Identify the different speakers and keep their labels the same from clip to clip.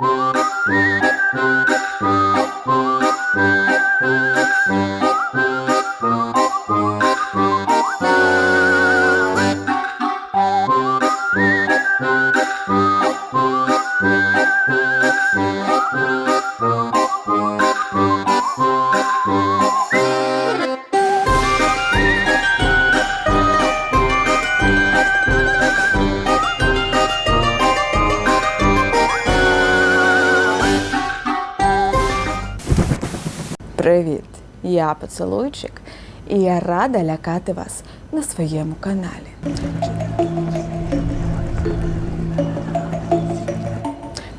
Speaker 1: Thank you. Привіт! Я поцілуйчик, і я рада лякати вас на своєму каналі.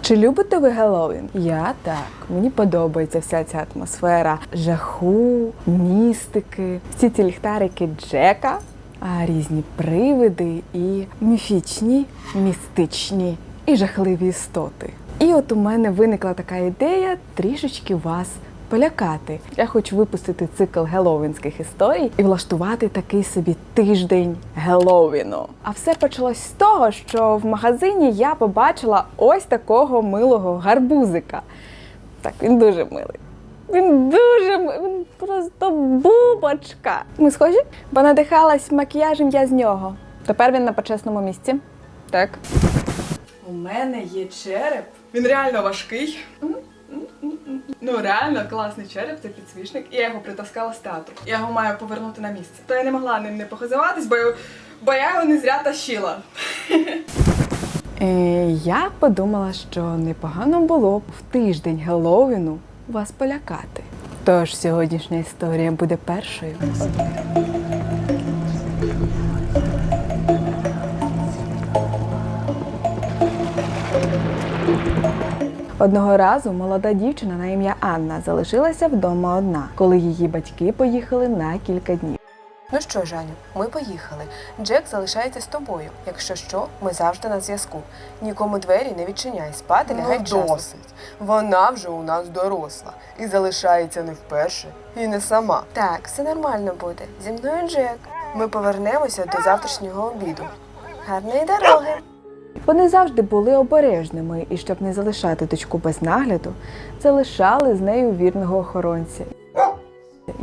Speaker 1: Чи любите ви Геловін? Я так. Мені подобається вся ця атмосфера жаху, містики, всі ці ліхтарики Джека, а різні привиди і міфічні, містичні і жахливі істоти. І от у мене виникла така ідея трішечки вас полякати. Я хочу випустити цикл геловінських історій і влаштувати такий собі тиждень Геловіну. А все почалось з того, що в магазині я побачила ось такого милого гарбузика. Так, він дуже милий. Він дуже він просто бубочка. Ми схожі, бо надихалась макіяжем я з нього. Тепер він на почесному місці. Так. У мене є череп. Він реально важкий. Ну, реально класний череп, це підсвічник, і я його притаскала з театру. Я його маю повернути на місце. То я не могла ним не похизуватись, бо, бо я його не зря тащила. Е, я подумала, що непогано було б в тиждень Геловіну вас полякати. Тож сьогоднішня історія буде першою. Одного разу молода дівчина на ім'я Анна залишилася вдома одна, коли її батьки поїхали на кілька днів.
Speaker 2: Ну що, Жаню, ми поїхали. Джек залишається з тобою. Якщо що, ми завжди на зв'язку. Нікому двері не відчиняй, спати лягай
Speaker 3: Ну, досить. Вона вже у нас доросла і залишається не вперше, і не сама.
Speaker 2: Так, все нормально буде. Зі мною Джек. Ми повернемося до завтрашнього обіду. Гарної дороги!
Speaker 1: Вони завжди були обережними і, щоб не залишати дочку без нагляду, залишали з нею вірного охоронця.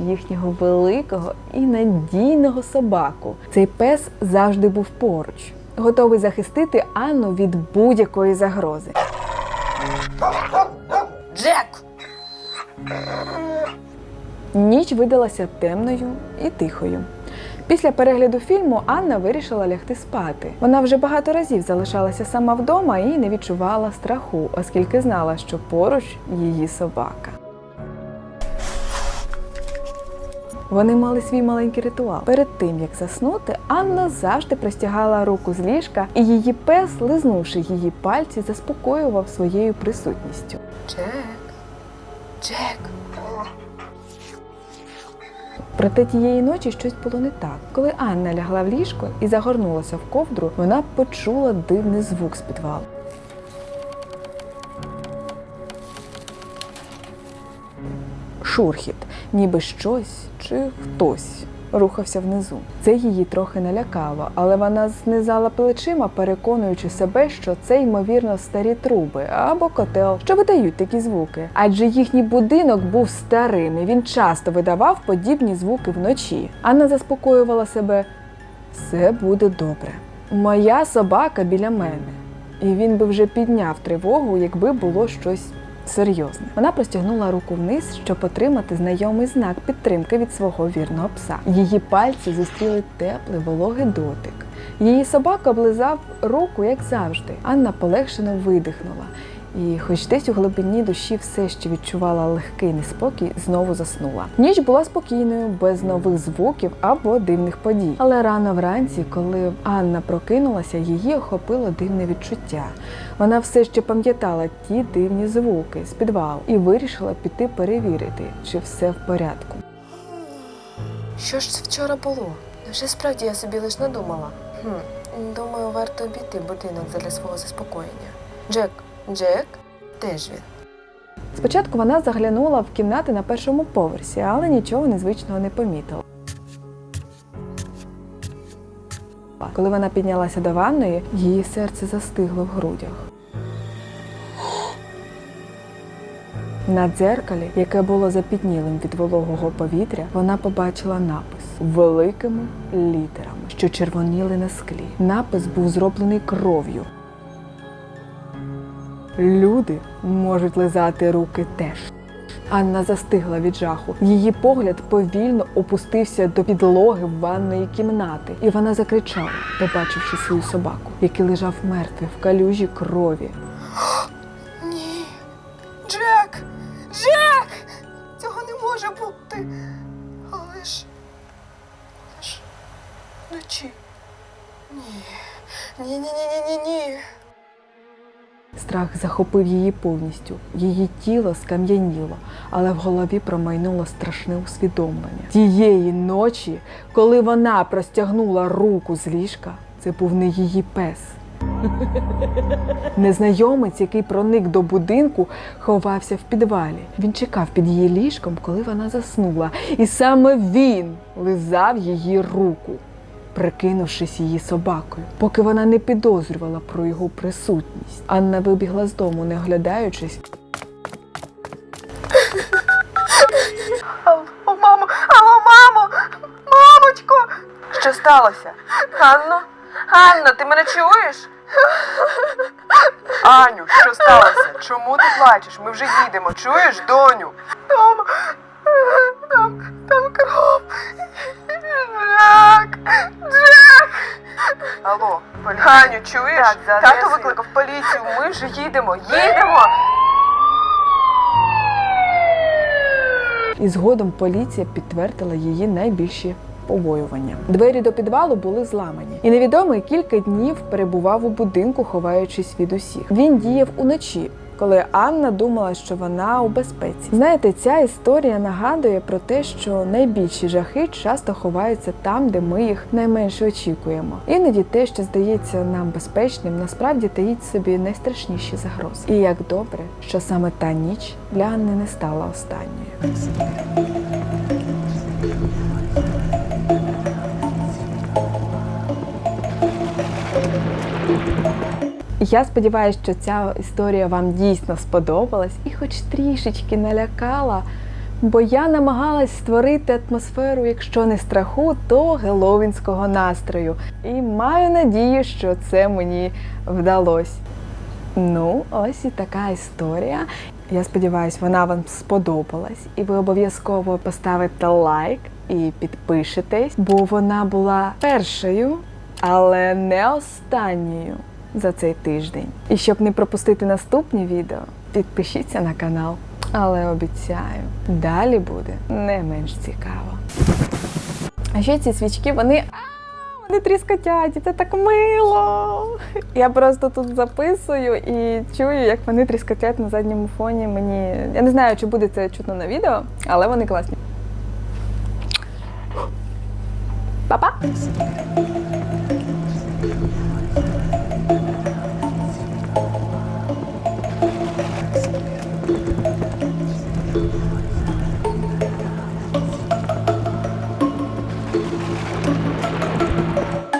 Speaker 1: Їхнього великого і надійного собаку. Цей пес завжди був поруч, готовий захистити Анну від будь-якої загрози.
Speaker 3: Джек!
Speaker 1: Ніч видалася темною і тихою. Після перегляду фільму Анна вирішила лягти спати. Вона вже багато разів залишалася сама вдома і не відчувала страху, оскільки знала, що поруч її собака. Вони мали свій маленький ритуал. Перед тим як заснути, Анна завжди простягала руку з ліжка, і її пес, лизнувши її пальці, заспокоював своєю присутністю.
Speaker 2: Джек. Джек.
Speaker 1: Проте тієї ночі щось було не так. Коли Анна лягла в ліжко і загорнулася в ковдру, вона почула дивний звук з підвалу. Шурхіт, ніби щось чи хтось рухався внизу. Це її трохи налякало, але вона знизала плечима, переконуючи себе, що це ймовірно старі труби або котел, що видають такі звуки. Адже їхній будинок був старим, і він часто видавав подібні звуки вночі. Анна заспокоювала себе: все буде добре. Моя собака біля мене. І він би вже підняв тривогу, якби було щось серйозне. Вона простягнула руку вниз, щоб отримати знайомий знак підтримки від свого вірного пса. Її пальці зустріли теплий вологий дотик. Її собака облизав руку, як завжди. Анна полегшено видихнула. І, хоч десь у глибині душі все ще відчувала легкий неспокій, знову заснула. Ніч була спокійною, без нових звуків або дивних подій. Але рано вранці, коли Анна прокинулася, її охопило дивне відчуття. Вона все ще пам'ятала ті дивні звуки з підвалу і вирішила піти перевірити, чи все в порядку.
Speaker 2: Що ж це вчора було? Невже справді я собі лиш надумала? Хм, думаю, варто обійти будинок для свого заспокоєння. Джек, Джек, де ж він?
Speaker 1: Спочатку вона заглянула в кімнати на першому поверсі, але нічого незвичного не помітила. Коли вона піднялася до ванної, її серце застигло в грудях. На дзеркалі, яке було запітнілим від вологого повітря, вона побачила напис великими літерами, що червоніли на склі. Напис був зроблений кров'ю. Люди можуть лизати руки теж. Анна застигла від жаху. Її погляд повільно опустився до підлоги ванної кімнати, і вона закричала, побачивши свою собаку, який лежав мертвий в калюжі крові.
Speaker 3: Ні. Джек! Джек! Цього не може бути. Але ж. Але ж. Вночі. Ні. Ні,
Speaker 1: Страх захопив її повністю. Її тіло скам'яніло, але в голові промайнуло страшне усвідомлення. Тієї ночі, коли вона простягнула руку з ліжка, це був не її пес. Незнайомець, який проник до будинку, ховався в підвалі. Він чекав під її ліжком, коли вона заснула, і саме він лизав її руку, прикинувшись її собакою, поки вона не підозрювала про його присутність. Анна вибігла з дому, не оглядаючись,
Speaker 3: Алло, мамо! Алло, мамо! Мамочко! Що сталося? Анно? Анно, ти мене чуєш? Аню, що сталося? Чому ти плачеш? Ми вже їдемо. Чуєш, доню? Там, там, там кров. Джек! Алло, Аню, чуєш?
Speaker 4: Так,
Speaker 3: Тато
Speaker 4: зараз
Speaker 3: викликав поліцію. Ми вже їдемо. Їдемо!
Speaker 1: і згодом поліція підтвердила її найбільші побоювання. Двері до підвалу були зламані, і невідомий кілька днів перебував у будинку, ховаючись від усіх. Він діяв уночі. Коли Анна думала, що вона у безпеці, знаєте, ця історія нагадує про те, що найбільші жахи часто ховаються там, де ми їх найменше очікуємо. Іноді те, що здається нам безпечним, насправді таїть собі найстрашніші загрози. І як добре, що саме та ніч для Анни не стала останньою. Я сподіваюся, що ця історія вам дійсно сподобалась і хоч трішечки налякала, бо я намагалась створити атмосферу, якщо не страху, то геловінського настрою. І маю надію, що це мені вдалося. Ну, ось і така історія. Я сподіваюся, вона вам сподобалась, і ви обов'язково поставите лайк і підпишетесь, бо вона була першою, але не останньою за цей тиждень. І щоб не пропустити наступні відео, підпишіться на канал. Але обіцяю, далі буде не менш цікаво. А ще ці свічки, вони. А, вони тріскотять, і це так мило. Я просто тут записую і чую, як вони тріскотять на задньому фоні. Мені. Я не знаю, чи буде це чутно на відео, але вони класні. Па-па!